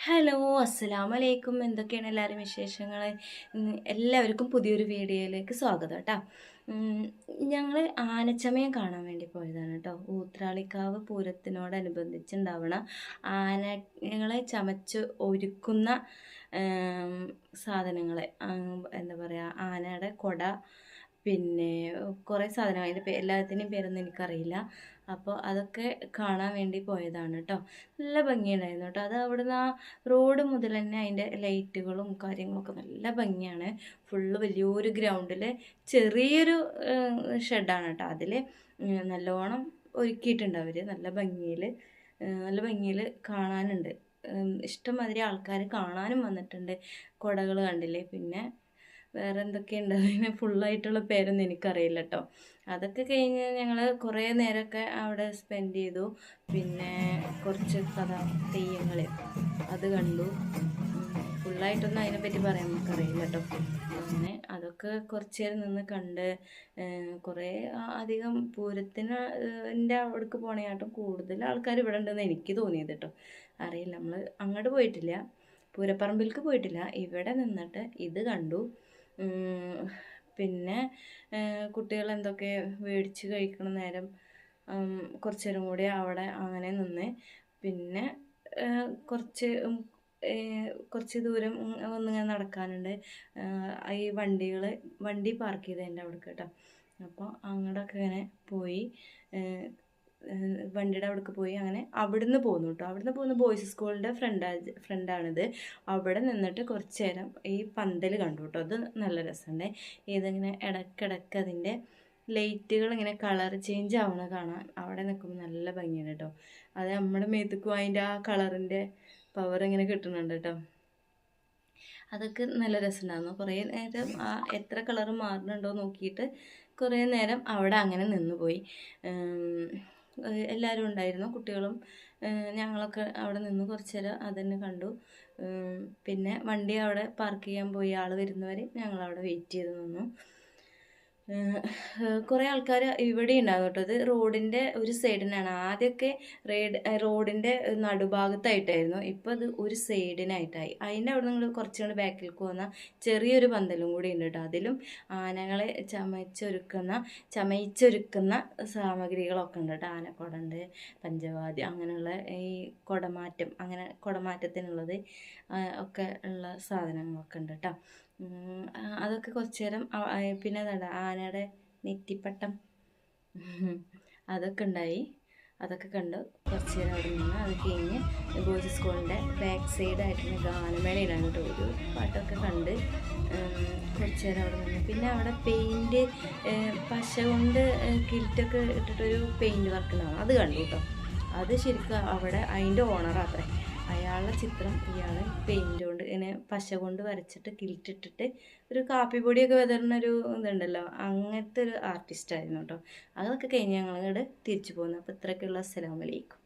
Hello അസ്സലാമു വലൈക്കും എന്തൊക്കെയാണ് എല്ലാവരും വിശേഷങ്ങൾ എല്ലാവർക്കും പുതിയൊരു വീഡിയോയിലേക്ക് സ്വാഗതം കേട്ടോ. ഞങ്ങൾ ആനച്ചമയം കാണാൻ വേണ്ടി പോയതാണ് കേട്ടോ. ഊത്രാളിക്കാവ് പൂരത്തിനോടനുബന്ധിച്ചുണ്ടാവണ ആനകളെ ചമച്ച് ഒരുക്കുന്ന സാധനങ്ങളെ. എന്താ പറയുക ആനയുടെ കൊട പിന്നെ കുറേ സാധനം അതിന്റെ എല്ലാത്തിന്റെയും പേരൊന്നും എനിക്കറിയില്ല. അപ്പോൾ അതൊക്കെ കാണാൻ വേണ്ടി പോയതാണ് കേട്ടോ. നല്ല ഭംഗിയുണ്ടായിരുന്നു കേട്ടോ. അത് അവിടുന്ന് ആ റോഡ് മുതൽ തന്നെ അതിന്റെ ലൈറ്റുകളും കാര്യങ്ങളൊക്കെ നല്ല ഭംഗിയാണ്. ഫുള്ള് വലിയൊരു ഗ്രൗണ്ടിൽ ചെറിയൊരു ഷെഡാണ് കേട്ടോ അതിൽ നല്ലോണം ഒരുക്കിയിട്ടുണ്ട് അവർ നല്ല ഭംഗിയിൽ നല്ല ഭംഗിയിൽ കാണാനുണ്ട്. ഇഷ്ടംമാതിരി ആൾക്കാർ കാണാനും വന്നിട്ടുണ്ട്. കുടകൾ കണ്ടില്ലേ? പിന്നെ വേറെ എന്തൊക്കെയുണ്ട് അതിന് ഫുള്ളായിട്ടുള്ള പേരൊന്നും എനിക്കറിയില്ല കേട്ടോ അതൊക്കെ കഴിഞ്ഞ് ഞങ്ങൾ കുറേ നേരമൊക്കെ അവിടെ സ്പെൻഡ് ചെയ്തു. പിന്നെ കുറച്ച് കഥ തെയ്യങ്ങൾ അത് കണ്ടു. ഫുള്ളായിട്ടൊന്നും അതിനെപ്പറ്റി പറയാൻ നമുക്കറിയില്ല കേട്ടോ അങ്ങനെ അതൊക്കെ കുറച്ച് നേരം നിന്ന് കണ്ട് കുറേ അധികം പൂരത്തിന് എന്റെ അവിടേക്ക് പോണേക്കാട്ടും കൂടുതൽ ആൾക്കാർ ഇവിടെ ഉണ്ടെന്ന് എനിക്ക് തോന്നിയത് കേട്ടോ അറിയില്ല. നമ്മൾ അങ്ങോട്ട് പോയിട്ടില്ല. പൂരപ്പറമ്പിലേക്ക് പോയിട്ടില്ല. ഇവിടെ നിന്നിട്ട് ഇത് കണ്ടു. പിന്നെ കുട്ടികൾ എന്തൊക്കെ മേടിച്ച് കഴിക്കണ നേരം കുറച്ച് നേരം കൂടി അവിടെ അങ്ങനെ നിന്ന്. പിന്നെ കുറച്ച് കുറച്ച് ദൂരം ഒന്ന് ഒന്നിങ്ങനെ നടക്കാനുണ്ട്. ഈ വണ്ടികൾ വണ്ടി പാർക്ക് ചെയ്തതിന്റെ അവിടെ കേട്ടോ. അപ്പോൾ അങ്ങോട്ടൊക്കെ ഇങ്ങനെ പോയി വണ്ടിയുടെ അവിടേക്ക് പോയി അങ്ങനെ അവിടുന്ന് പോന്നു കേട്ടോ. അവിടുന്ന് പോകുന്ന ബോയ്സ് സ്കൂളിന്റെ ഫ്രണ്ട് ഫ്രണ്ടാണിത് അവിടെ നിന്നിട്ട് കുറച്ച് നേരം ഈ പന്തൽ കണ്ടു കേട്ടോ. അത് നല്ല രസമുണ്ട്. ഇതിങ്ങനെ ഇടക്കിടക്ക് അതിന്റെ ലൈറ്റുകൾ ഇങ്ങനെ കളർ ചേഞ്ച് ആവണ കാണാൻ അവിടെ നിൽക്കുമ്പോൾ നല്ല ഭംഗിയാണ് കേട്ടോ. അത് നമ്മുടെ മേത്തക്കും അതിന്റെ ആ കളറിന്റെ പവർ ഇങ്ങനെ കിട്ടുന്നുണ്ട് കേട്ടോ. അതൊക്കെ നല്ല രസമുണ്ടായിരുന്നു. കുറേ നേരം ആ എത്ര കളർ മാറുന്നുണ്ടോ നോക്കിയിട്ട് കുറേ നേരം അവിടെ അങ്ങനെ നിന്ന് പോയി. ഉം, ഏഹ് എല്ലാവരും ഉണ്ടായിരുന്നു കുട്ടികളും ഞങ്ങളൊക്കെ അവിടെ നിന്ന് കുറച്ച് നേരം അതന്നെ കണ്ടു. പിന്നെ വണ്ടി അവിടെ പാർക്ക് ചെയ്യാൻ പോയി ആൾ വരുന്നവരെ ഞങ്ങൾ അവിടെ വെയിറ്റ് ചെയ്ത് നിന്നു. കുറേ ആൾക്കാർ ഇവിടെ ഉണ്ടാകും കേട്ടോ. അത് റോഡിന്റെ ഒരു സൈഡിനാണ്. ആദ്യമൊക്കെ റേഡ് റോഡിന്റെ നടുഭാഗത്തായിട്ടായിരുന്നു. ഇപ്പോൾ അത് ഒരു സൈഡിനായിട്ടായി. അതിന്റെ അവിടെ നിങ്ങൾ കുറച്ചുകൂടി ബാക്കിലേക്ക് വന്നാൽ ചെറിയൊരു പന്തലും കൂടി ഉണ്ട് കേട്ടോ. അതിലും ആനകളെ ചമച്ചൊരുക്കുന്ന ചമയിച്ചൊരുക്കുന്ന സാമഗ്രികളൊക്കെ ഉണ്ട് കേട്ടോ. ആനക്കുടണ്ട് പഞ്ചവാദ്യം അങ്ങനെയുള്ള ഈ കുടമാറ്റം അങ്ങനെ കുടമാറ്റത്തിനുള്ളത് ഒക്കെ ഉള്ള സാധനങ്ങളൊക്കെ ഉണ്ട് കേട്ടോ. അതൊക്കെ കുറച്ച് നേരം പിന്നെ അതാണ് ആനയുടെ നെറ്റിപ്പട്ടം. അതൊക്കെ ഉണ്ടായി. അതൊക്കെ കണ്ട്. കുറച്ച് നേരം അവിടെ നിന്ന് അത് കഴിഞ്ഞ് ബോയ്സ് സ്കൂളിന്റെ ബാക്ക് സൈഡായിട്ടുള്ള ഗാനമേളയിലാണ് കേട്ടോ ഒരു പാട്ടൊക്കെ കണ്ട് കുറച്ച് നേരം അവിടെ നിന്ന്. പിന്നെ അവിടെ പെയിന്റ് പശ കൊണ്ട് കിൽറ്റൊക്കെ ഇട്ടിട്ടൊരു പെയിന്റ് വർക്ക് ഉണ്ടാവും. അത് കണ്ടു കേട്ടോ. അത് ശരിക്കും അവിടെ അതിന്റെ ഓണറാത്രേ അയാളുടെ ചിത്രം ഇയാൾ പെയിന്റ് കൊണ്ട് ഇങ്ങനെ പശ കൊണ്ട് വരച്ചിട്ട് കിൽറ്റിട്ടിട്ട് ഒരു കാപ്പി പൊടിയൊക്കെ വിതറുന്ന ഒരു ഇതുണ്ടല്ലോ അങ്ങനത്തെ ഒരു ആർട്ടിസ്റ്റ് ആയിരുന്നു കേട്ടോ അതൊക്കെ കഴിഞ്ഞ് ഞങ്ങൾ ഇങ്ങോട്ട് തിരിച്ചു പോകുന്നു അപ്പോൾ ഇത്രയൊക്കെയുള്ള അസ്സലാമലൈക്കും